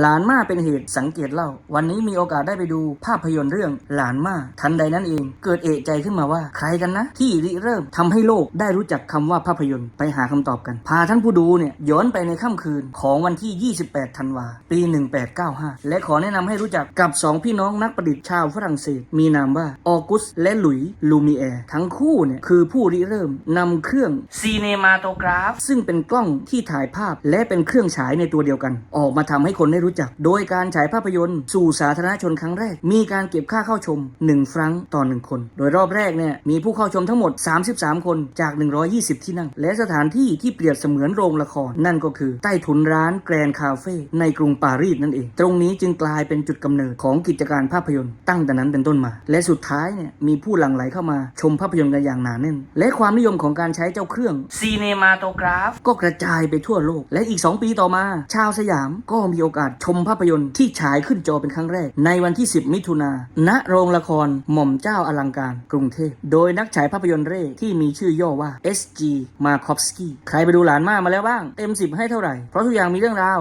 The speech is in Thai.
หลานมาเป็นเหตุสังเกตเล่า วันนี้มีโอกาสได้ไปดูภาพยนตร์เรื่องหลานมาทันใดนั้นเอง เกิดเอะใจขึ้นมาว่าใครกันนะ ที่ริเริ่มทำให้โลกได้รู้จักคำว่าภาพยนตร์ไปหาคำตอบกัน พาท่านผู้ดูเนี่ยย้อนไปในค่ำคืนของวันที่ 28 ธันวา ปี 1895 และขอแนะนำให้รู้จักกับ 2 พี่น้องนักประดิษฐ์ชาวฝรั่งเศส มีนามว่าออกุสและหลุยลูมิแอร์ทั้งคู่เนี่ยคือผู้ริเริ่มนำเครื่องซีเนมาโตกราฟซึ่งเป็นกล้องที่ถ่ายภาพและเป็นเครื่องฉายในตัวเดียวกัน ออกมาทำให้คนได้รู้จัก โดยการฉายภาพยนตร์ สู่สาธารณชนครั้งแรก มีการเก็บค่าเข้าชม 1 ฟรังก์ต่อ 1 คน โดยรอบแรกเนี่ยมีผู้เข้าชมทั้งหมด 33 คนจาก 120 ที่นั่ง และสถานที่ที่เปรียบเสมือนโรงละคร นั่นก็คือใต้ถุนร้านแกรนด์คาเฟ่ในกรุงปารีสนั่นเอง ตรงนี้จึงกลายเป็นจุดกำเนิดของกิจการภาพยนตร์ตั้งแต่นั้นเป็นต้นมา และสุดท้ายเนี่ยมีผู้หลั่งไหลเข้ามาชมภาพยนตร์กันอย่างหนาแน่น และความนิยมของการใช้เจ้าเครื่องซีเนมาโตกราฟก็กระจายไปทั่วโลก และอีก 2 ปีต่อมา ชาวสยามก็มีโอกาสชมภาพยนตร์ที่ฉายขึ้นจอเป็นครั้งแรก ในวันที่ 10 มิถุนาณโรงละครหม่อมเจ้าอลังการกรุงเทพ โดยนักฉายภาพยนตร์เร่ที่มีชื่อย่อว่า SG Markovsky ใครไปดูหลานมามาแล้วบ้าง เต็ม 10 ให้เท่าไหร่ เพราะทุกอย่างมีเรื่องราว